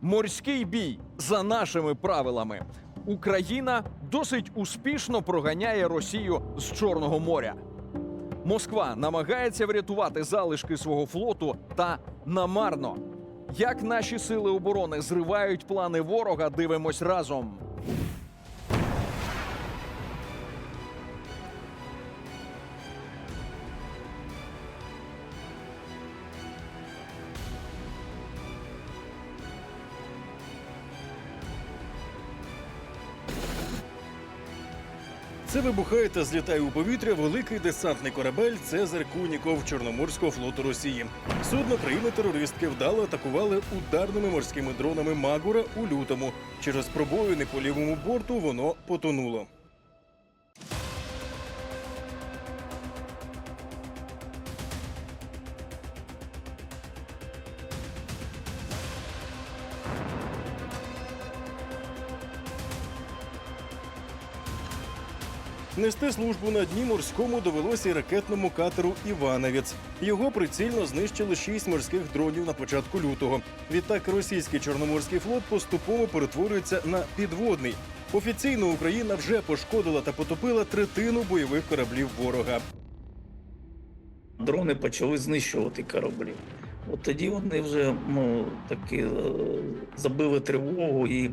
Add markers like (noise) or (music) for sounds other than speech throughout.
Морський бій за нашими правилами. Україна досить успішно проганяє Росію з Чорного моря. Москва намагається врятувати залишки свого флоту та намарно. Як наші сили оборони зривають плани ворога, дивимось разом. Це вибухає та злітає у повітря великий десантний корабель Цезар Куніков Чорноморського флоту Росії. Судно країни-терористки вдало атакували ударними морськими дронами Магура у лютому. Через пробоїни по лівому борту воно потонуло. Нести службу на дні морському довелося й ракетному катеру Івановець. Його прицільно знищили шість морських дронів на початку лютого. Відтак російський чорноморський флот поступово перетворюється на підводний. Офіційно Україна вже пошкодила та потопила третину бойових кораблів ворога. дрони почали знищувати кораблі. От тоді вони вже ну, таки е, забили тривогу і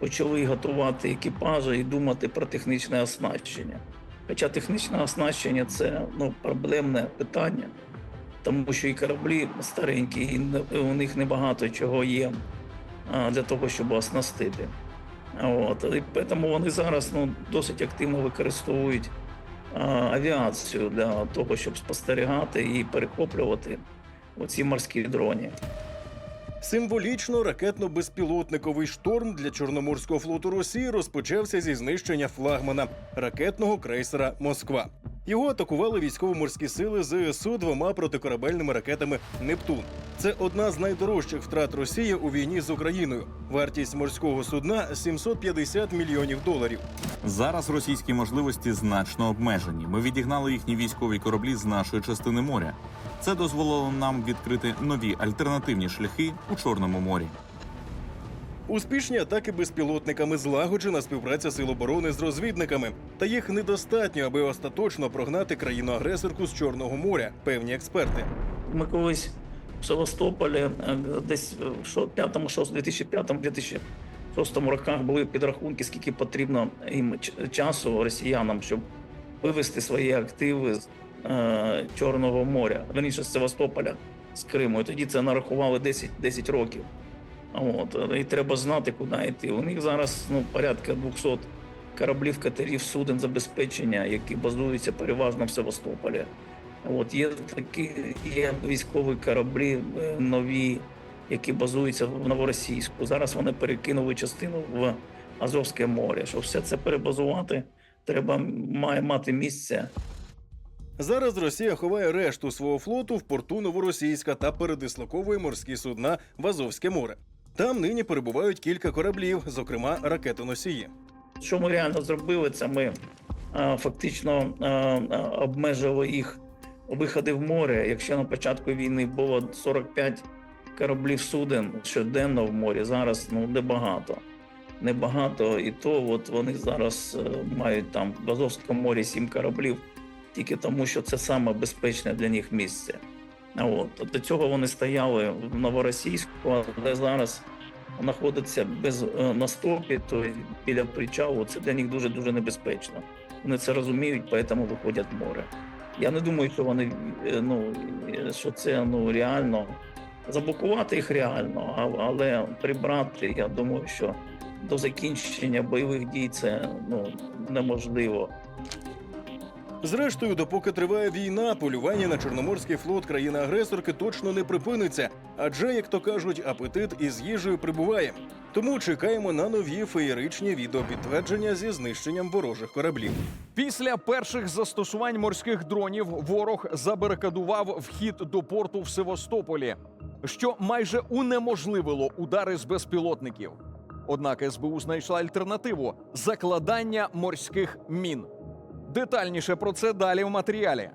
почали готувати екіпажі і думати про технічне оснащення. Хоча технічне оснащення це ну, проблемне питання, тому що і кораблі старенькі, і у них небагато чого є для того, щоб оснастити. От. І тому вони зараз ну, досить активно використовують авіацію для того, щоб спостерігати і перехоплювати оці морські дрони. Символічно ракетно-безпілотниковий шторм для Чорноморського флоту Росії розпочався зі знищення флагмана ракетного крейсера Москва. Його атакували військово-морські сили ЗСУ двома протикорабельними ракетами Нептун. Це одна з найдорожчих втрат Росії у війні з Україною. Вартість морського судна 750 мільйонів доларів. Зараз російські можливості значно обмежені. Ми відігнали їхні військові кораблі з нашої частини моря. Це дозволило нам відкрити нові альтернативні шляхи у Чорному морі. Успішні атаки безпілотниками, злагоджена співпраця сил оборони з розвідниками. Та їх недостатньо, аби остаточно прогнати країну-агресорку з Чорного моря, певні експерти. Ми колись в Севастополі е, десь в 2005-2006 роках були підрахунки, скільки потрібно їм ч- часу росіянам, щоб вивести свої активи з е, Чорного моря, верніше з Севастополя, з Криму. І тоді це нарахували 10, 10 років. От, і треба знати, куди йти. У них зараз ну, порядка 200 кораблів, катерів, суден забезпечення, які базуються переважно в Севастополі. От є такі є військові кораблі е, нові, які базуються в Новоросійську. Зараз вони перекинули частину в Азовське море. Щоб все це перебазувати, треба має мати місце Зараз Росія ховає решту свого флоту в порту Новоросійська та передислоковує морські судна в Азовське море. Там нині перебувають кілька кораблів, зокрема ракетоносії. Що ми реально зробили, це ми а, фактично а, а, обмежили їх виходи в море. Якщо на початку війни було 45 кораблів суден щоденно в морі, зараз ну небагато. Небагато, і то от вони зараз е, мають там в Азовському морі 7 кораблів, тільки тому, що це саме безпечне для них місце. От до цього вони стояли в Новоросійську, але зараз знаходиться без е, на стопі, то біля причалу, це для них дуже дуже небезпечно. Вони це розуміють, тому виходять в море. Я не думаю, що вони е, ну що це ну реально заблокувати їх реально, але прибрати, я думаю, що до закінчення бойових дій це ну неможливо. Зрештою, допоки триває війна, полювання на чорноморський флот країни-агресорки точно не припиниться, адже, як то кажуть, апетит із їжею прибуває. Тому чекаємо на нові феєричні відеопідтвердження зі знищенням ворожих кораблів. Після перших застосувань морських дронів ворог забарикадував вхід до порту в Севастополі, що майже унеможливило удари з безпілотників. Однак СБУ знайшла альтернативу закладання морських мін. Детальніше про це далі в матеріалі.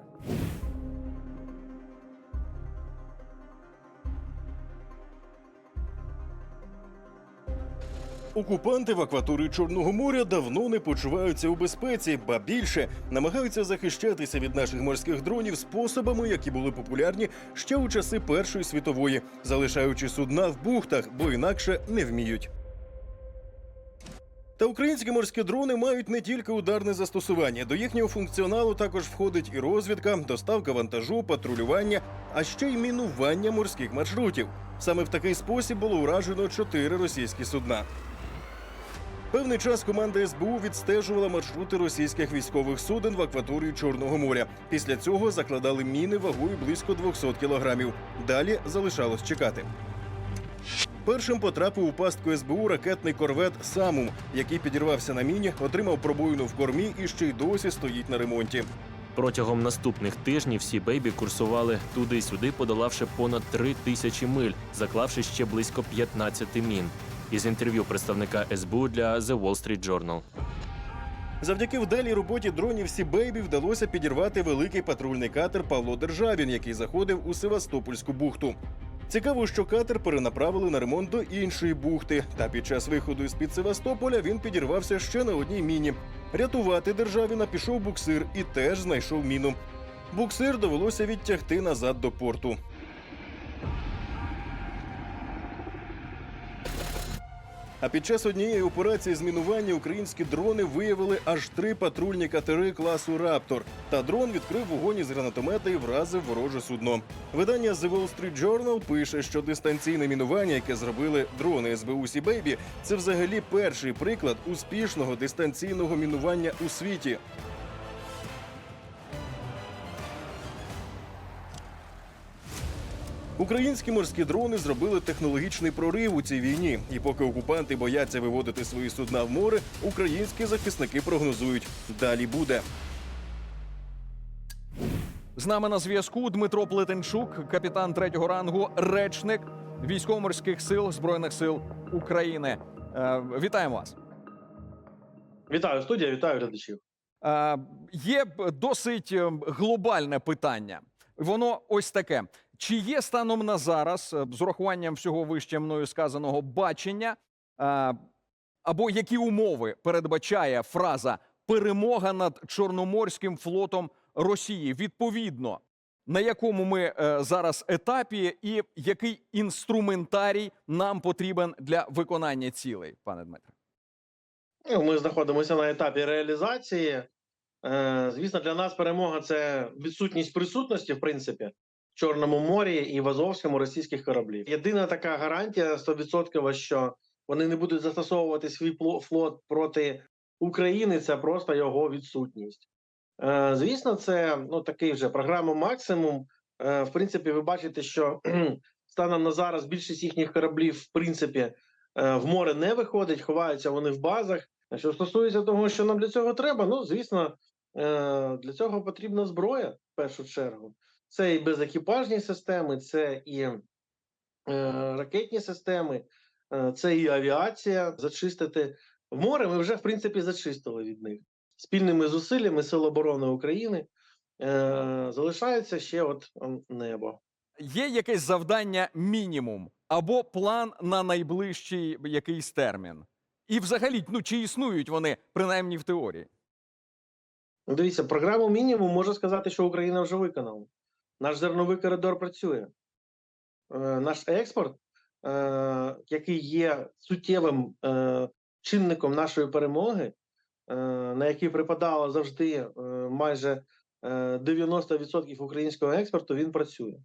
Окупанти в акваторії Чорного моря давно не почуваються у безпеці, ба більше намагаються захищатися від наших морських дронів способами, які були популярні ще у часи Першої світової, залишаючи судна в бухтах, бо інакше не вміють. Та українські морські дрони мають не тільки ударне застосування. До їхнього функціоналу також входить і розвідка, доставка вантажу, патрулювання, а ще й мінування морських маршрутів. Саме в такий спосіб було уражено чотири російські судна. Певний час команда СБУ відстежувала маршрути російських військових суден в акваторії Чорного моря. Після цього закладали міни вагою близько 200 кілограмів. Далі залишалось чекати. Першим потрапив у пастку СБУ ракетний корвет Самум, який підірвався на міні, отримав пробоїну в кормі і ще й досі стоїть на ремонті. Протягом наступних тижнів всі бейбі курсували туди-сюди, подолавши понад три тисячі миль, заклавши ще близько 15 мін. Із інтерв'ю представника СБУ для The Wall Street Journal. Завдяки вдалій роботі дронів Сібейбі вдалося підірвати великий патрульний катер Павло Державін, який заходив у Севастопольську бухту. Цікаво, що катер перенаправили на ремонт до іншої бухти. Та під час виходу із під Севастополя він підірвався ще на одній міні. Рятувати державіна пішов буксир і теж знайшов міну. Буксир довелося відтягти назад до порту. А під час однієї операції з мінування українські дрони виявили аж три патрульні катери класу Раптор. Та дрон відкрив вогонь із гранатомета і вразив вороже судно. Видання The Wall Street Journal пише, що дистанційне мінування, яке зробили дрони СБУ Сібейбі, це взагалі перший приклад успішного дистанційного мінування у світі. Українські морські дрони зробили технологічний прорив у цій війні. І поки окупанти бояться виводити свої судна в море, українські захисники прогнозують далі буде. З нами на зв'язку Дмитро Плетенчук, капітан третього рангу, речник військово-морських сил Збройних сил України. Е, вітаємо вас. Вітаю студія, вітаю глядачів. Е, є досить е, глобальне питання. Воно ось таке: чи є станом на зараз, е, з урахуванням всього вище мною сказаного бачення, е, або які умови передбачає фраза перемога над Чорноморським флотом Росії? Відповідно, на якому ми е, зараз етапі, і який інструментарій нам потрібен для виконання цілей, пане Дмитре? Ну, Ми знаходимося на етапі реалізації. Звісно, для нас перемога це відсутність присутності, в принципі, Чорному морі і в Азовському російських кораблів. Єдина така гарантія 100%, що вони не будуть застосовувати свій флот проти України, це просто його відсутність. Е, Звісно, це ну такий вже програма максимум. Е, В принципі, ви бачите, що (clears throat) станом на зараз більшість їхніх кораблів, в принципі, е, в море не виходить, ховаються вони в базах. Що стосується того, що нам для цього треба, ну звісно, для цього потрібна зброя в першу чергу. Це і безекіпажні системи, це і е, ракетні системи, е, це і авіація. Зачистити море ми вже в принципі зачистили від них спільними зусиллями Сил оборони України. Е, залишається ще от небо. Є якесь завдання мінімум або план на найближчий якийсь термін? І взагалі, ну чи існують вони принаймні в теорії? Дивіться, програму мінімум можу сказати, що Україна вже виконала. Наш зерновий коридор працює. Е, наш експорт, е, який є суттєвим е, чинником нашої перемоги, на який припадало завжди майже е, 90% українського експорту, він працює.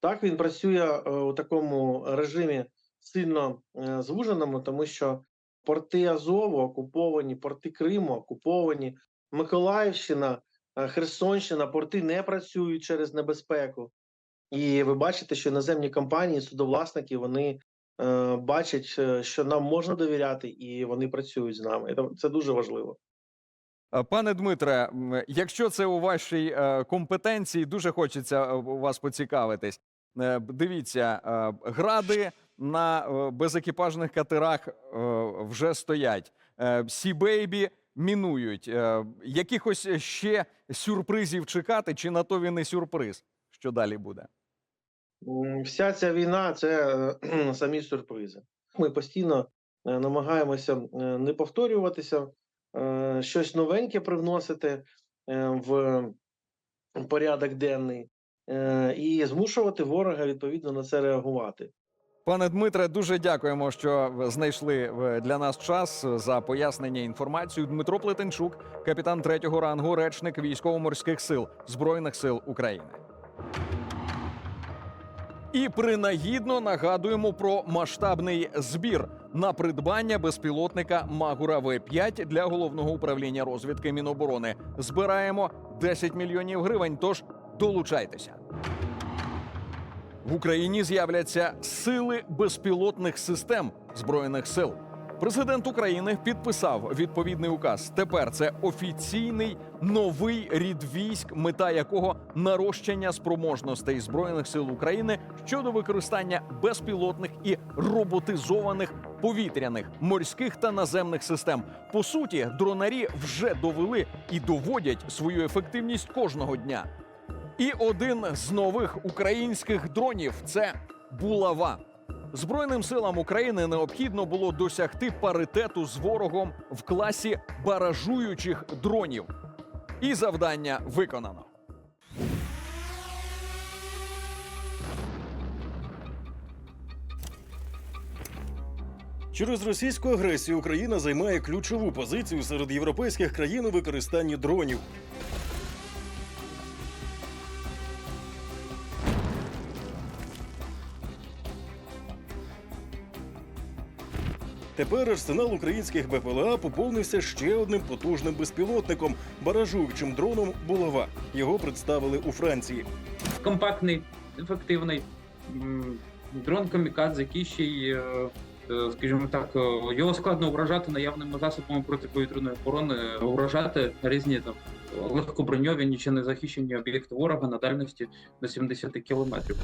Так, він працює у такому режимі сильно звуженому, тому що порти Азову окуповані, порти Криму окуповані, Миколаївщина, Херсонщина, порти не працюють через небезпеку. І ви бачите, що іноземні компанії, судовласники, вони е, бачать, е, що нам можна довіряти, і вони працюють з нами. Це- дуже важливо. Е, Пане Дмитре, якщо це у вашій е, компетенції, дуже хочеться е, у вас поцікавитись. Е, Дивіться, е, гради на е, безекіпажних катерах е, вже стоять. Е, Сі-бейбі мінують. Е, Якихось ще сюрпризів чекати, чи на то він і сюрприз? Що далі буде? Вся ця війна це е, (clears throat) самі сюрпризи. Ми постійно е, намагаємося не повторюватися, щось новеньке привносити в порядок денний і змушувати ворога відповідно на це реагувати. Пане Дмитре, дуже дякуємо, що знайшли е, для нас час за пояснення інформацію. Дмитро Плетенчук, капітан третього рангу, речник військово-морських сил збройних сил України. І принагідно нагадуємо про масштабний збір на придбання безпілотника Магура В5 для головного управління розвідки Міноборони. Збираємо 10 мільйонів гривень. Тож долучайтеся. В Україні з'являться сили безпілотних систем збройних сил. Президент України підписав відповідний указ. Тепер це офіційний новий рід військ, мета якого нарощення спроможностей збройних сил України щодо використання безпілотних і роботизованих повітряних, морських та наземних систем. По суті, дронарі вже довели і доводять свою ефективність кожного дня. І один з нових українських дронів це булава. Збройним силам України необхідно було досягти паритету з ворогом в класі баражуючих дронів. І завдання виконано. Через російську агресію Україна займає ключову позицію серед європейських країн у використанні дронів. Тепер арсенал українських БПЛА поповнився ще одним потужним безпілотником баражуючим дроном Булава. Його представили у Франції. компактний, ефективний дрон камікадзе, який ще й, е, е, скажімо так, е, його складно вражати наявними засобами протиповітряної оборони, вражати різні там легкоброньові, нічого не захищені об'єкти ворога на дальності до 70 кілометрів.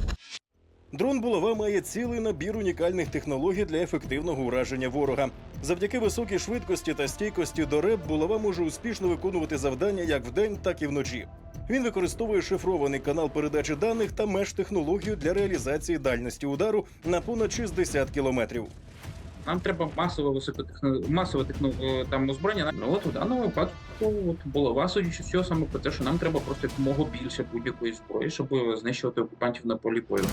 Дрон булава має цілий набір унікальних технологій для ефективного ураження ворога. Завдяки високій швидкості та стійкості до РЕБ булава може успішно виконувати завдання як вдень, так і вночі. Він використовує шифрований канал передачі даних та меж-технологію для реалізації дальності удару на понад 60 кілометрів. Нам треба масове високотехно... масове техно... е, там озброєння. Ну от у даному випадку от булава, судячи з цього саме про те, що нам треба просто якомога більше будь-якої зброї, щоб знищувати окупантів на полі бою.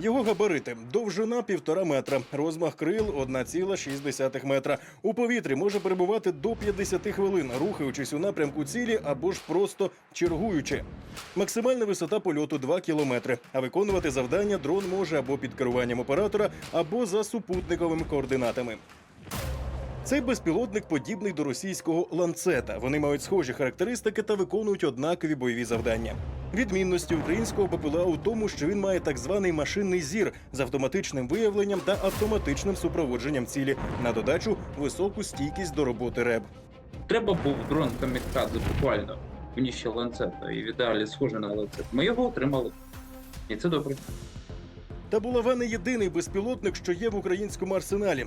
Його габарити довжина півтора метра, розмах крил 1,6 метра. У повітрі може перебувати до 50 хвилин, рухаючись у напрямку цілі або ж просто чергуючи. Максимальна висота польоту 2 кілометри. А виконувати завдання дрон може або під керуванням оператора, або за супутниковими координатами. Цей безпілотник подібний до російського ланцета. Вони мають схожі характеристики та виконують однакові бойові завдання. Відмінності українського БПЛА у тому, що він має так званий машинний зір з автоматичним виявленням та автоматичним супроводженням цілі. На додачу високу стійкість до роботи РЕБ. Треба був дрон камікадзе буквально в ніші ланцета і в ідеалі схожий на ланцет. Ми його отримали. І це добре. Та булава не єдиний безпілотник, що є в українському арсеналі.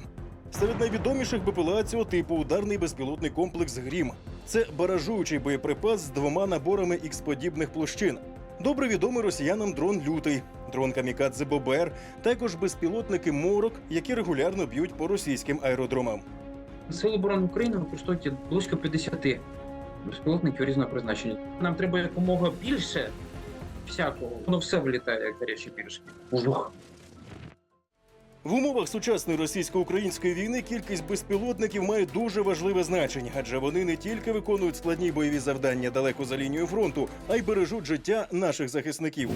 Серед найвідоміших БПЛА цього типу ударний безпілотний комплекс Грім. Це баражуючий боєприпас з двома наборами ікс-подібних площин. Добре відомий росіянам дрон Лютий, дрон Камікадзе Бобер, також безпілотники Морок, які регулярно б'ють по російським аеродромам. Сили оборони України використовують близько 50 безпілотників різного призначення. Нам треба якомога більше всякого. Воно все влітає, як гарячі піршки. В умовах сучасної російсько-української війни кількість безпілотників має дуже важливе значення, адже вони не тільки виконують складні бойові завдання далеко за лінією фронту, а й бережуть життя наших захисників.